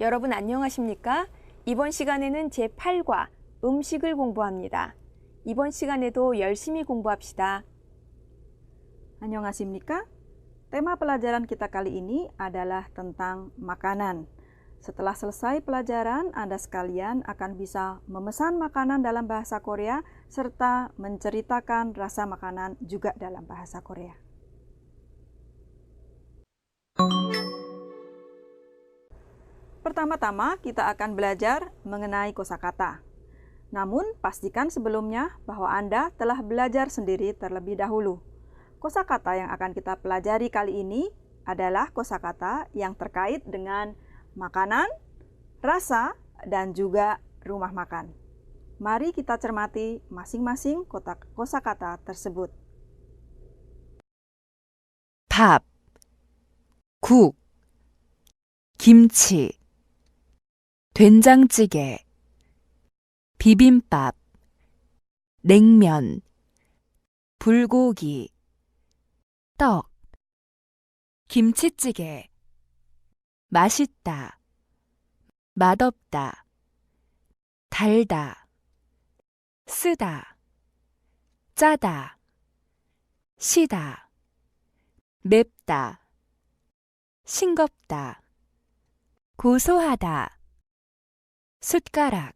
여러분 안녕하십니까? 이번 시간에는 제8과 음식을 공부합니다. 이번 시간에도 열심히 공부합시다. Annyeonghasimnika. Tema pelajaran kita kali ini adalah tentang makanan. Setelah selesai pelajaran, Anda sekalian akan bisa memesan makanan dalam bahasa Korea serta menceritakan rasa makanan juga dalam bahasa Korea. Pertama-tama kita akan belajar mengenai kosakata. Namun, pastikan sebelumnya bahwa Anda telah belajar sendiri terlebih dahulu. Kosakata yang akan kita pelajari kali ini adalah kosakata yang terkait dengan makanan, rasa, dan juga rumah makan. Mari kita cermati masing-masing kotak kosakata tersebut. 밥, 국, 김치, 된장찌개, 비빔밥, 냉면, 불고기, 떡, 김치찌개, 맛있다, 맛없다, 달다, 쓰다, 짜다, 시다, 맵다, 싱겁다, 고소하다, 숟가락,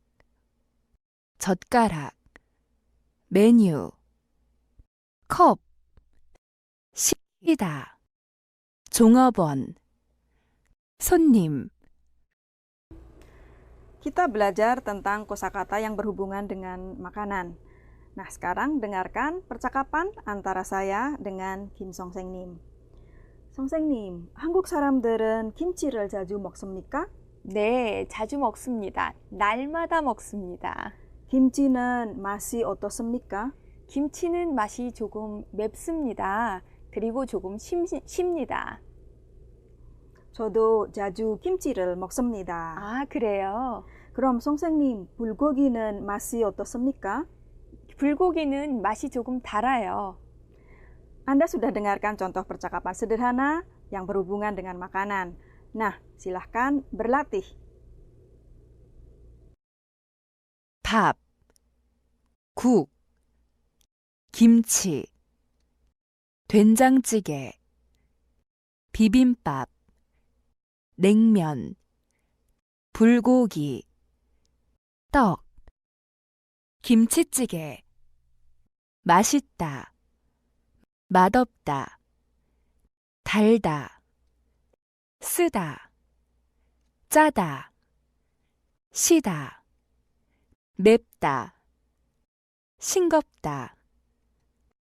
젓가락, 메뉴, 컵, 시다, 종업원, 손님, Kita belajar tentang kosakata yang berhubungan dengan makanan. Nah, sekarang dengarkan percakapan antara saya dengan Kim Song Seng Nim. Song Seng Nim, 한국 사람들은 김치를 자주 먹습니까? 네, 자주 먹습니다. 날마다 먹습니다. 김치는 맛이 어떻습니까? 김치는 맛이 조금 맵습니다. 그리고 조금 심, 쉽니다. 저도 자주 김치를 먹습니다. 아, 그래요? 그럼 송생님, 불고기는 맛이 어떻습니까? 불고기는 맛이 조금 달아요. Anda sudah dengarkan contoh percakapan sederhana yang berhubungan dengan makanan. Nah, silahkan berlatih. 밥, 국, 김치, 된장찌개, 비빔밥, 냉면, 불고기, 떡, 김치찌개, 맛있다, 맛없다, 달다, 쓰다, 짜다, 시다, 맵다, 싱겁다,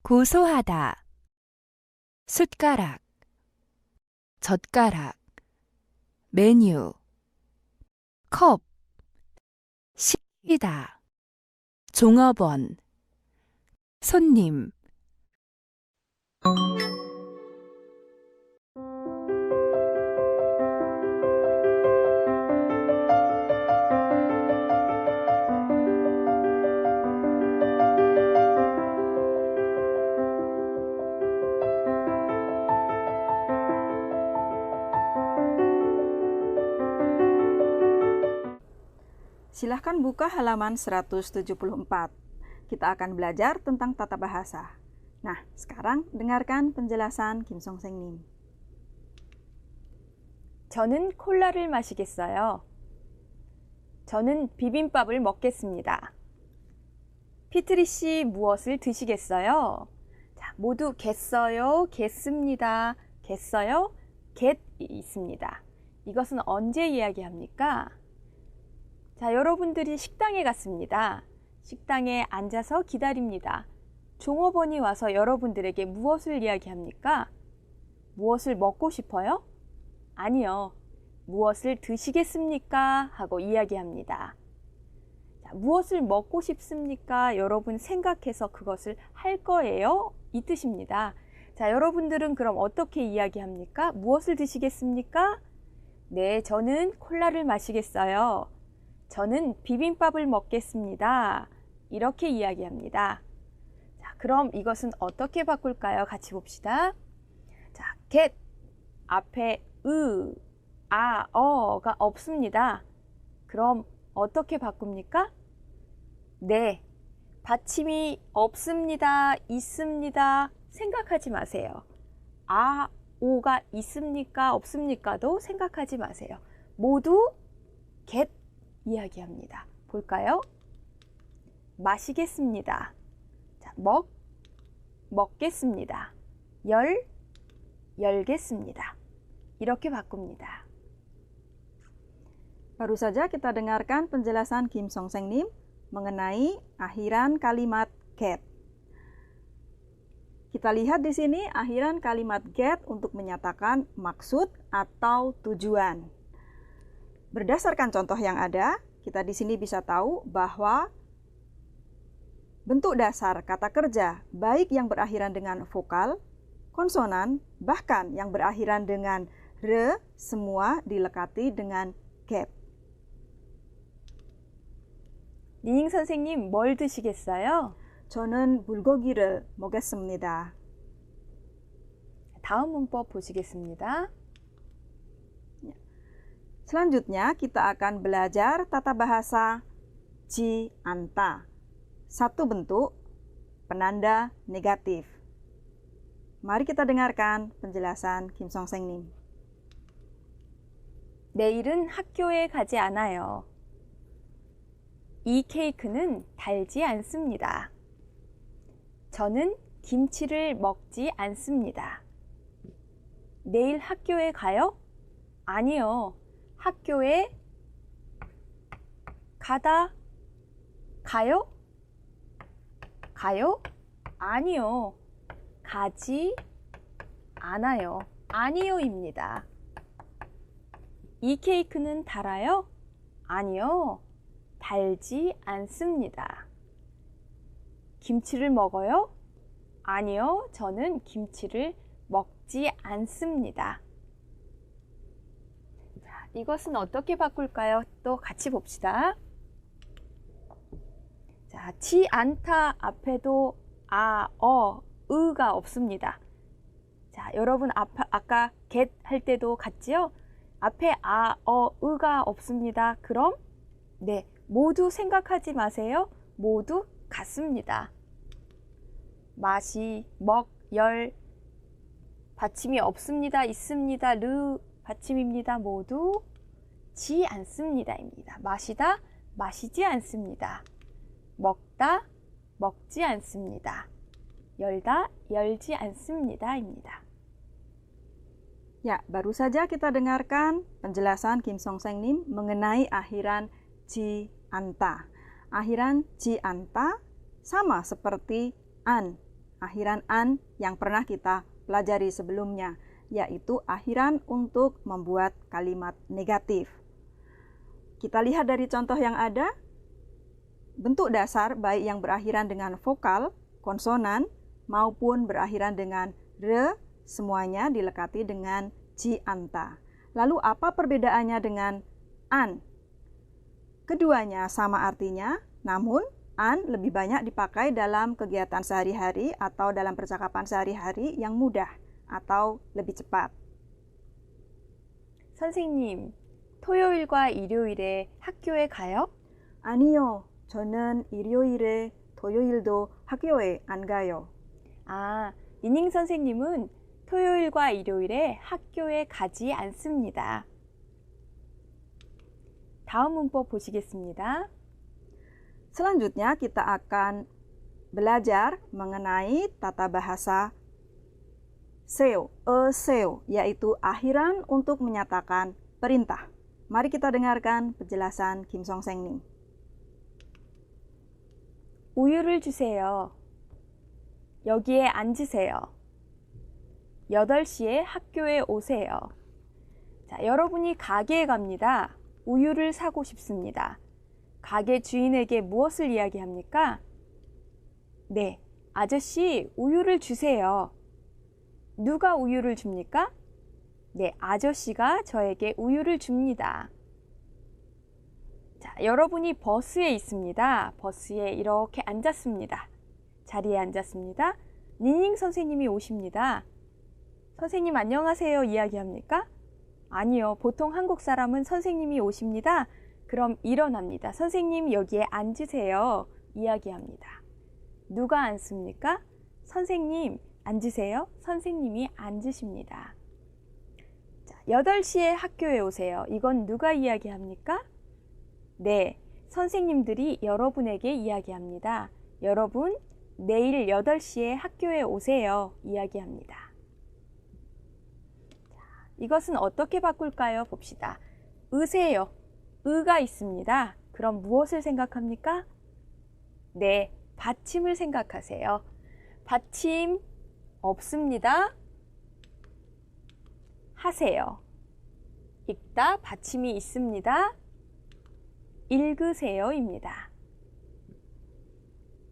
고소하다, 숟가락, 젓가락, 메뉴, 컵, 시다, 종업원, 손님, Silahkan buka halaman 174. Kita akan belajar tentang tata bahasa. Nah, sekarang dengarkan penjelasan Kim Song Seng Nim. 저는 콜라를 마시겠어요. 저는 비빔밥을 먹겠습니다. 피트리 씨 무엇을 드시겠어요? 자, 모두 겠어요, 겠습니다, 겠어요, 겟 있습니다. 이것은 언제 이야기합니까? 자, 여러분들이 식당에 갔습니다. 식당에 앉아서 기다립니다. 종업원이 와서 여러분들에게 무엇을 이야기합니까? 무엇을 먹고 싶어요? 아니요. 무엇을 드시겠습니까? 하고 이야기합니다. 자, 무엇을 먹고 싶습니까? 여러분 생각해서 그것을 할 거예요? 이 뜻입니다. 자, 여러분들은 그럼 어떻게 이야기합니까? 무엇을 드시겠습니까? 네, 저는 콜라를 마시겠어요. 저는 비빔밥을 먹겠습니다. 이렇게 이야기합니다. 자, 그럼 이것은 어떻게 바꿀까요? 같이 봅시다. 자, get 앞에 으 아, 어가 없습니다. 그럼 어떻게 바꿉니까? 네. 받침이 없습니다. 있습니다. 생각하지 마세요. 아, 오가 있습니까? 없습니까도 생각하지 마세요. 모두 get 이야기합니다. 볼까요? 마시겠습니다. 자, 먹, 먹겠습니다. 열, 열겠습니다. 이렇게 바꿉니다. Baru saja kita dengarkan penjelasan Kim Song Seng Nim mengenai akhiran kalimat get. Kita lihat di sini akhiran kalimat get untuk menyatakan maksud atau tujuan. Berdasarkan contoh yang ada, kita di sini bisa tahu bahwa bentuk dasar kata kerja baik yang berakhiran dengan vokal, konsonan, bahkan yang berakhiran dengan re semua dilekati dengan get. 니닝 선생님, 뭘 드시겠어요? 저는 불고기를 먹겠습니다. 다음 문법 보시겠습니다. Selanjutnya kita akan belajar tata bahasa ji anta. Satu bentuk penanda negatif. Mari kita dengarkan penjelasan Kim Song Seng Nim. 내일은 학교에 가지 않아요. 이 케이크는 달지 않습니다. 저는 김치를 먹지 않습니다. 내일 학교에 가요? 아니요. 학교에 가다 가요? 가요? 아니요. 가지 않아요. 아니요입니다. 이 케이크는 달아요? 아니요. 달지 않습니다. 김치를 먹어요? 아니요. 저는 김치를 먹지 않습니다. 자, 이것은 어떻게 바꿀까요? 또 같이 봅시다. 자, 지 않다 앞에도 아, 어, 의가 없습니다. 자, 여러분 앞, 아까 get 할 때도 같지요? 앞에 아, 어, 의가 없습니다. 그럼 네, 모두 생각하지 마세요. 모두 같습니다. 맛이, 먹, 열, 받침이 없습니다. 있습니다. 르 받침입니다. 모두 지 않습니다입니다. 마시다, 마시지 않습니다. 먹다, 먹지 않습니다. 열다, 열지 않습니다입니다. Ya, baru saja kita dengarkan penjelasan Kim Song Seng Nim mengenai akhiran ji anta. Akhiran ji anta sama seperti an. Akhiran an yang pernah kita pelajari sebelumnya, yaitu akhiran untuk membuat kalimat negatif. Kita lihat dari contoh yang ada, bentuk dasar baik yang berakhiran dengan vokal, konsonan, maupun berakhiran dengan re, semuanya dilekati dengan ji anta. Lalu apa perbedaannya dengan an? Keduanya sama artinya, namun an lebih banyak dipakai dalam kegiatan sehari-hari atau dalam percakapan sehari-hari yang mudah atau lebih cepat. 선생님, 토요일과 일요일에 학교에 가요? 아니요, 저는 일요일에 토요일도 학교에 안 가요. 아, 니닝 선생님은 토요일과 일요일에 학교에 가지 않습니다. 다음 문법 보시겠습니다. Selanjutnya kita akan belajar mengenai tata bahasa seo, e seo, yaitu akhiran untuk menyatakan perintah. Mari kita dengarkan penjelasan Kim Song Seng Nim. 우유를 주세요. 여기에 앉으세요. 8시에 학교에 오세요. 자, 여러분이 가게에 갑니다. 우유를 사고 싶습니다. 가게 주인에게 무엇을 이야기합니까? 네, 아저씨, 우유를 주세요. 누가 우유를 줍니까? 네, 아저씨가 저에게 우유를 줍니다. 자, 여러분이 버스에 있습니다. 버스에 이렇게 앉았습니다. 자리에 앉았습니다. 니닝 선생님이 오십니다. 선생님 안녕하세요 이야기합니까? 아니요. 보통 한국 사람은 선생님이 오십니다. 그럼 일어납니다. 선생님 여기에 앉으세요. 이야기합니다. 누가 앉습니까? 선생님 앉으세요. 선생님이 앉으십니다. 자, 8시에 학교에 오세요. 이건 누가 이야기합니까? 네. 선생님들이 여러분에게 이야기합니다. 여러분, 내일 8시에 학교에 오세요. 이야기합니다. 자, 이것은 어떻게 바꿀까요? 봅시다. 으세요. 으가 있습니다. 그럼 무엇을 생각합니까? 네, 받침을 생각하세요. 받침 없습니다. 하세요. 읽다 받침이 있습니다. 읽으세요입니다.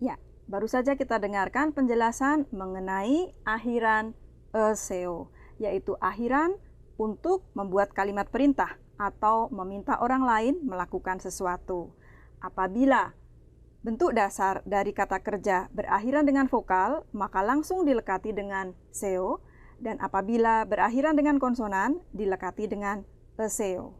Ya, baru saja kita dengarkan penjelasan mengenai akhiran eseo, yaitu akhiran untuk membuat kalimat perintah atau meminta orang lain melakukan sesuatu. Apabila bentuk dasar dari kata kerja berakhiran dengan vokal, maka langsung dilekati dengan seo, dan apabila berakhiran dengan konsonan, dilekati dengan eseo.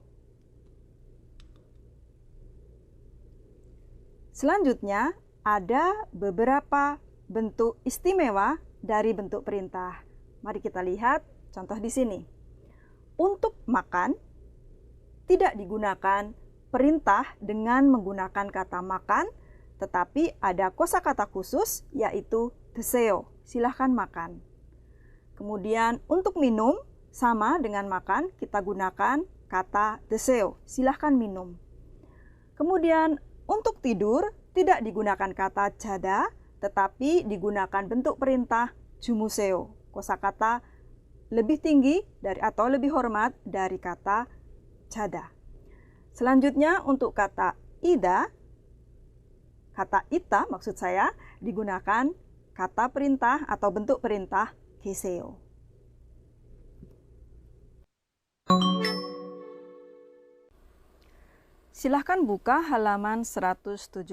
Selanjutnya, ada beberapa bentuk istimewa dari bentuk perintah. Mari kita lihat contoh di sini. Untuk makan, tidak digunakan perintah dengan menggunakan kata makan, tetapi ada kosakata khusus yaitu deseo, silahkan makan. Kemudian untuk minum, sama dengan makan, kita gunakan kata deseo, silahkan minum. Kemudian untuk tidur, tidak digunakan kata jada, tetapi digunakan bentuk perintah jumuseo, kosakata lebih tinggi dari atau lebih hormat dari kata jada. Selanjutnya untuk kata ida, kata ita maksud saya digunakan kata perintah atau bentuk perintah keseo. Silahkan buka halaman 177.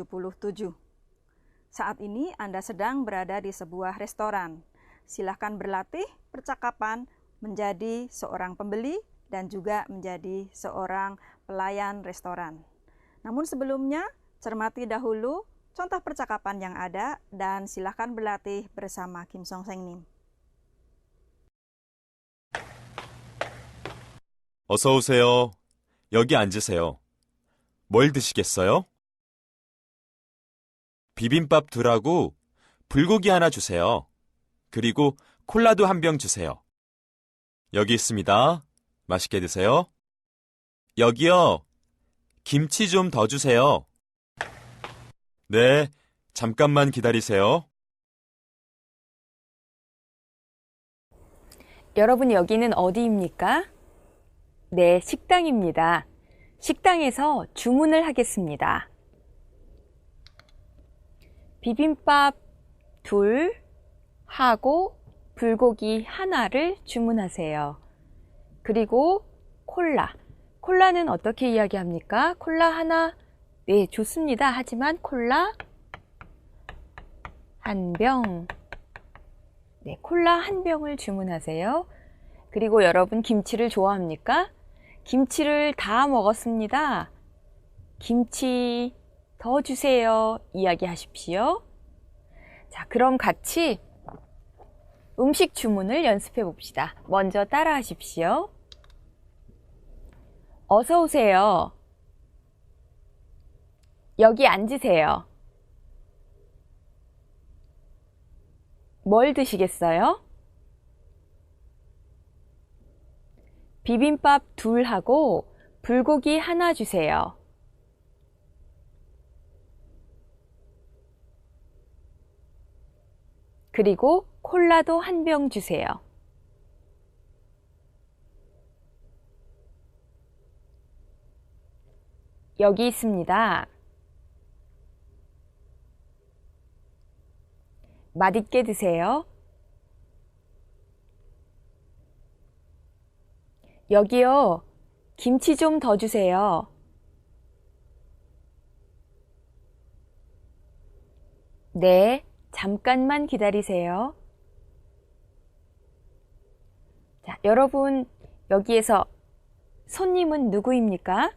Saat ini Anda sedang berada di sebuah restoran. Silahkan berlatih percakapan menjadi seorang pembeli dan juga menjadi seorang pelayan restoran. Namun sebelumnya, cermati dahulu contoh percakapan yang ada dan silahkan berlatih bersama Kim Song Seng Nim. 어서 오세요. 여기 앉으세요. 뭘 드시겠어요? 비빔밥 둘하고 불고기 하나 주세요. 그리고 콜라도 한 병 주세요. 여기 있습니다. 맛있게 드세요. 여기요. 김치 좀 더 주세요. 네, 잠깐만 기다리세요. 여러분 여기는 어디입니까? 네, 식당입니다. 식당에서 주문을 하겠습니다. 비빔밥 둘 하고 불고기 하나를 주문하세요. 그리고 콜라. 콜라는 어떻게 이야기합니까? 콜라 하나, 네, 좋습니다. 하지만 콜라 한 병. 네, 콜라 한 병을 주문하세요. 그리고 여러분 김치를 좋아합니까? 김치를 다 먹었습니다. 김치 더 주세요. 이야기하십시오. 자, 그럼 같이 음식 주문을 연습해 봅시다. 먼저 따라 하십시오. 어서 오세요. 여기 앉으세요. 뭘 드시겠어요? 비빔밥 둘 하고 불고기 하나 주세요. 그리고 콜라도 한 병 주세요. 여기 있습니다. 맛있게 드세요. 여기요. 김치 좀 더 주세요. 네, 잠깐만 기다리세요. 자, 여러분, 여기에서 손님은 누구입니까?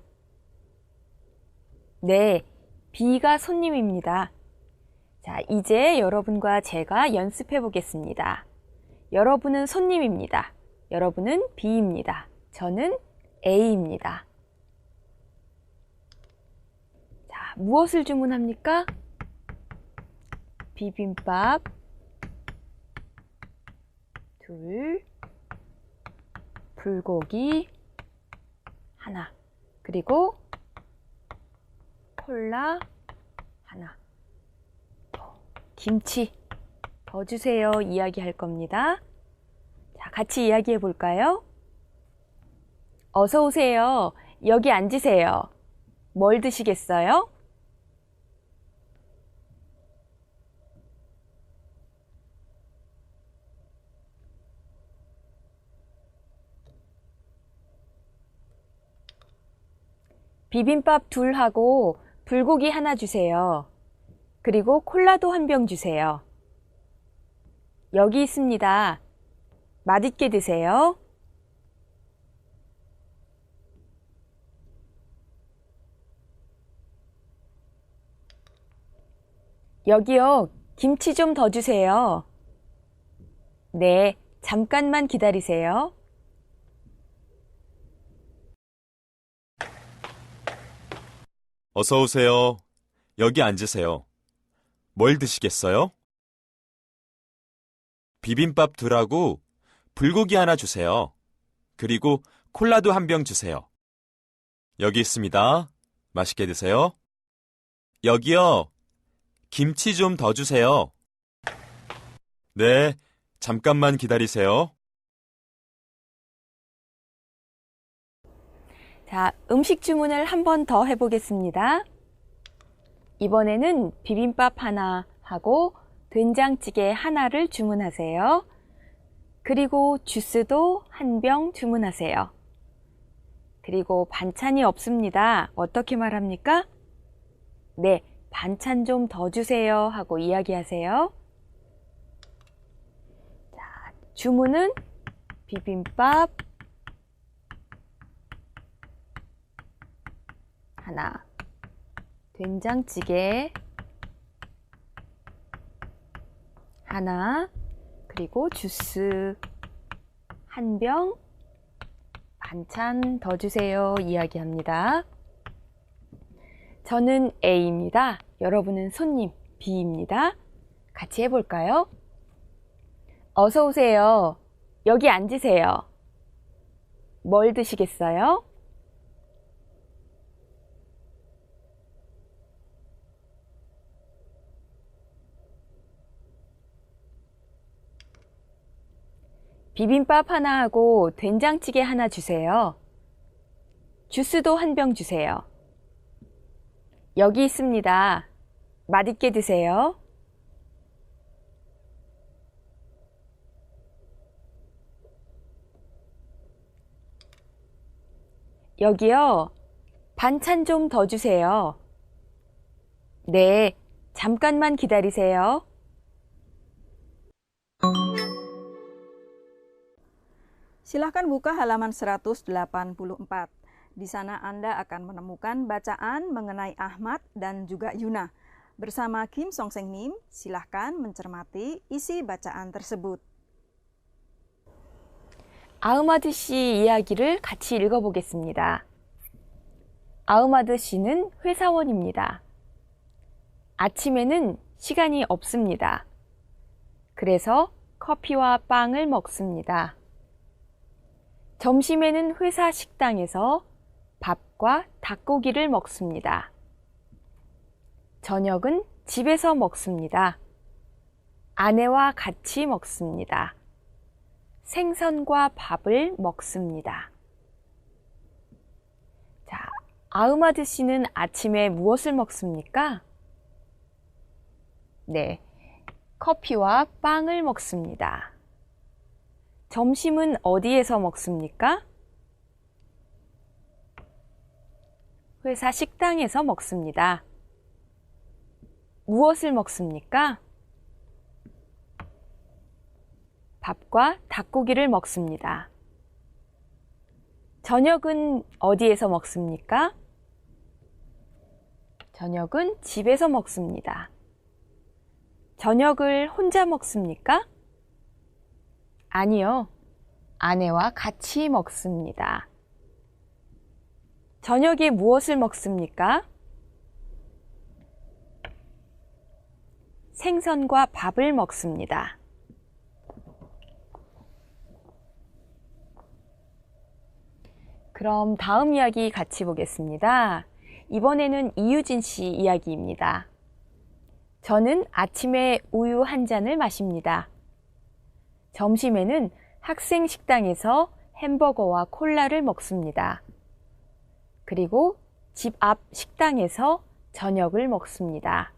네, B가 손님입니다. 자, 이제 여러분과 제가 연습해 보겠습니다. 여러분은 손님입니다. 여러분은 B입니다. 저는 A입니다. 자, 무엇을 주문합니까? 비빔밥 둘, 불고기 하나, 그리고 콜라 김치 더 주세요. 이야기할 겁니다. 자, 같이 이야기해 볼까요? 어서 오세요. 여기 앉으세요. 뭘 드시겠어요? 비빔밥 둘 하고 불고기 하나 주세요. 그리고 콜라도 한 병 주세요. 여기 있습니다. 맛있게 드세요. 여기요. 김치 좀 더 주세요. 네, 잠깐만 기다리세요. 어서 오세요. 여기 앉으세요. 뭘 드시겠어요? 비빔밥 둘하고 불고기 하나 주세요. 그리고 콜라도 한 병 주세요. 여기 있습니다. 맛있게 드세요. 여기요. 김치 좀 더 주세요. 네, 잠깐만 기다리세요. 자, 음식 주문을 한 번 더 해보겠습니다. 이번에는 비빔밥 하나 하고 된장찌개 하나를 주문하세요. 그리고 주스도 한 병 주문하세요. 그리고 반찬이 없습니다. 어떻게 말합니까? 네, 반찬 좀 더 주세요 하고 이야기하세요. 자, 주문은 비빔밥 하나, 된장찌개 하나, 그리고 주스 한 병, 반찬 더 주세요 이야기합니다. 저는 A입니다. 여러분은 손님 B입니다. 같이 해볼까요? 어서 오세요. 여기 앉으세요. 뭘 드시겠어요? 비빔밥 하나 하고 된장찌개 하나 주세요. 주스도 한 병 주세요. 여기 있습니다. 맛있게 드세요. 여기요. 반찬 좀 더 주세요. 네, 잠깐만 기다리세요. Silahkan buka halaman 184. Di sana Anda akan menemukan bacaan mengenai Ahmad dan juga Yuna. Bersama Kim Song Seng Nim, silahkan mencermati isi bacaan tersebut. 아흐마드 씨 이야기를 같이 읽어보겠습니다. 아흐마드 씨는 회사원입니다. 아침에는 시간이 없습니다. 그래서 커피와 빵을 먹습니다. 점심에는 회사 식당에서 밥과 닭고기를 먹습니다. 저녁은 집에서 먹습니다. 아내와 같이 먹습니다. 생선과 밥을 먹습니다. 자, 아흐마드 씨는 아침에 무엇을 먹습니까? 네, 커피와 빵을 먹습니다. 점심은 어디에서 먹습니까? 회사 식당에서 먹습니다. 무엇을 먹습니까? 밥과 닭고기를 먹습니다. 저녁은 어디에서 먹습니까? 저녁은 집에서 먹습니다. 저녁을 혼자 먹습니까? 아니요. 아내와 같이 먹습니다. 저녁에 무엇을 먹습니까? 생선과 밥을 먹습니다. 그럼 다음 이야기 같이 보겠습니다. 이번에는 이유진 씨 이야기입니다. 저는 아침에 우유 한 잔을 마십니다. 점심에는 학생 식당에서 햄버거와 콜라를 먹습니다. 그리고 집 앞 식당에서 저녁을 먹습니다.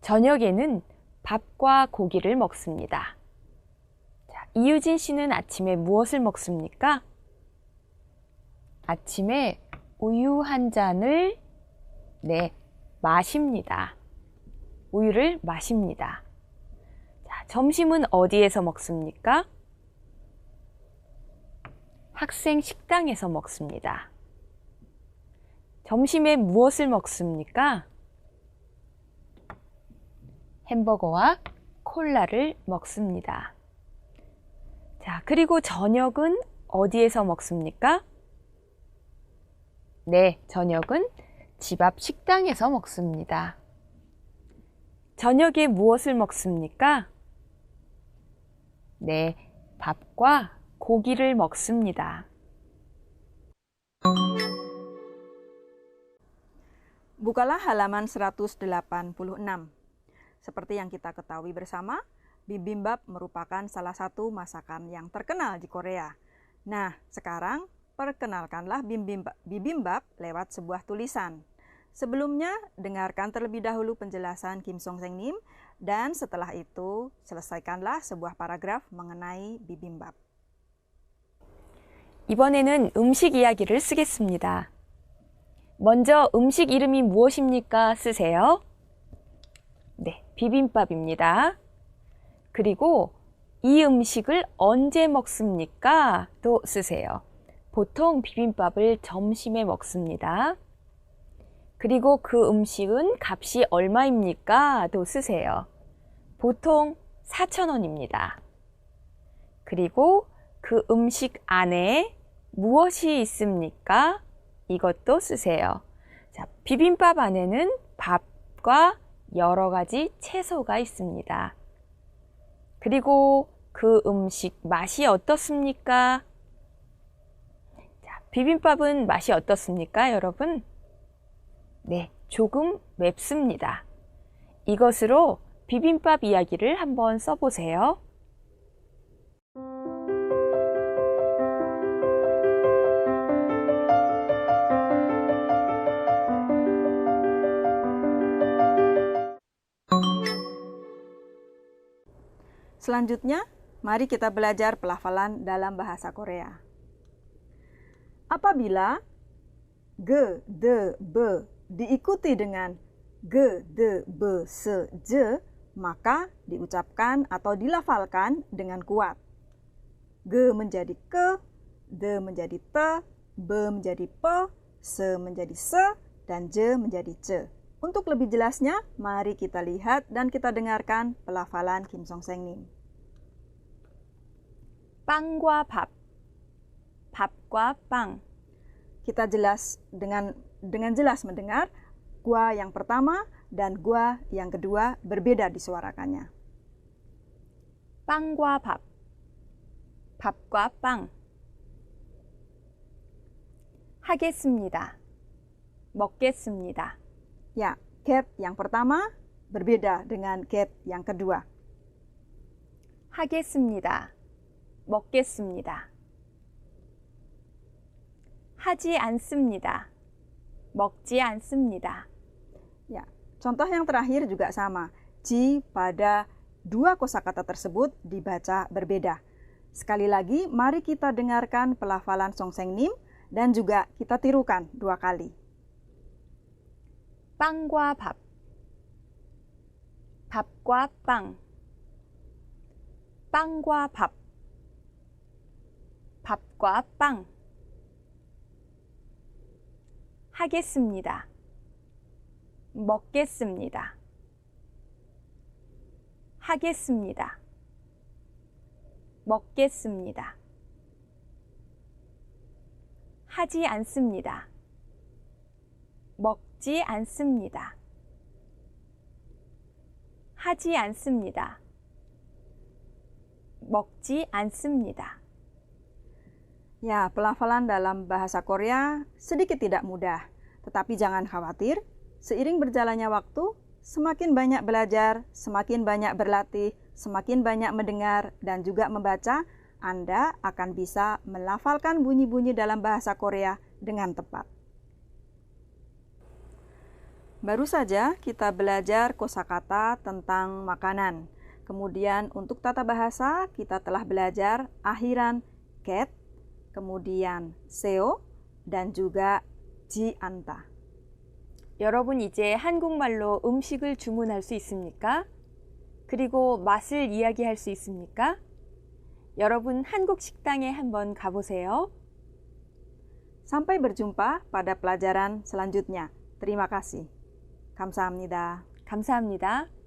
저녁에는 밥과 고기를 먹습니다. 자, 이유진 씨는 아침에 무엇을 먹습니까? 아침에 우유 한 잔을 네, 마십니다. 우유를 마십니다. 자, 점심은 어디에서 먹습니까? 학생 식당에서 먹습니다. 점심에 무엇을 먹습니까? 햄버거와 콜라를 먹습니다. 자, 그리고 저녁은 어디에서 먹습니까? 네, 저녁은 집 앞 식당에서 먹습니다. 저녁에 무엇을 먹습니까? 네, 밥과 고기를 먹습니다. Bukalah halaman 186. Seperti yang kita ketahui bersama, bibimbap merupakan salah satu masakan yang terkenal di Korea. Nah, sekarang perkenalkanlah bibimbap, bibimbap lewat sebuah tulisan. Sebelumnya, dengarkan terlebih dahulu penjelasan Kim Song Seng Nim dan setelah itu selesaikanlah sebuah paragraf mengenai bibimbap. 이번에는 음식 이야기를 쓰겠습니다. 먼저 음식 이름이 무엇입니까? 쓰세요. 네, 비빔밥입니다. 그리고 이 음식을 언제 먹습니까? 또 쓰세요. 보통 비빔밥을 점심에 먹습니다. 그리고 그 음식은 값이 얼마입니까? 또 쓰세요. 보통 4,000원입니다. 그리고 그 음식 안에 무엇이 있습니까? 이것도 쓰세요. 자, 비빔밥 안에는 밥과 여러 가지 채소가 있습니다. 그리고 그 음식 맛이 어떻습니까? 자, 비빔밥은 맛이 어떻습니까, 여러분? 네, 조금 맵습니다. 이것으로 비빔밥 이야기를 한번 써보세요. Selanjutnya, mari kita belajar pelafalan dalam bahasa Korea. Apabila ge, de, be diikuti dengan g de, b se, je, maka diucapkan atau dilafalkan dengan kuat. g menjadi ke, de menjadi te, b menjadi pe, se menjadi se, dan je menjadi ce. Untuk lebih jelasnya, mari kita lihat dan kita dengarkan pelafalan Kim Song Seng Nim. Pangwa pap, papgwa pang. Kita jelas dengan dengan jelas mendengar gua yang pertama dan gua yang kedua berbeda disuarakannya. 빵과 밥, 밥과 빵. 하겠습니다. 먹겠습니다. Ya, get yang pertama berbeda dengan get yang kedua. 하겠습니다. 먹겠습니다. 하지 않습니다. 먹지 않습니다. Ya, contoh yang terakhir juga sama. Ji pada dua kosakata tersebut dibaca berbeda. Sekali lagi, mari kita dengarkan pelafalan Song Seng Nim dan juga kita tirukan dua kali. 빵과 밥, 밥과 빵, 빵과 밥, 밥과 빵. 하겠습니다. 먹겠습니다. 하겠습니다. 먹겠습니다. 하지 않습니다. 먹지 않습니다. 하지 않습니다. 먹지 않습니다. Ya, pelafalan dalam bahasa Korea sedikit tidak mudah. Tetapi jangan khawatir, seiring berjalannya waktu, semakin banyak belajar, semakin banyak berlatih, semakin banyak mendengar, dan juga membaca, Anda akan bisa melafalkan bunyi-bunyi dalam bahasa Korea dengan tepat. Baru saja kita belajar kosakata tentang makanan. Kemudian untuk tata bahasa kita telah belajar akhiran ket, kemudian seo, dan juga anta. 여러분 이제 한국말로 음식을 주문할 수 있습니까? 그리고 맛을 이야기할 수 있습니까? 여러분 한국 식당에 한번 가보세요. Sampai berjumpa pada pelajaran selanjutnya. Terima kasih. Kamsahamnida. 감사합니다.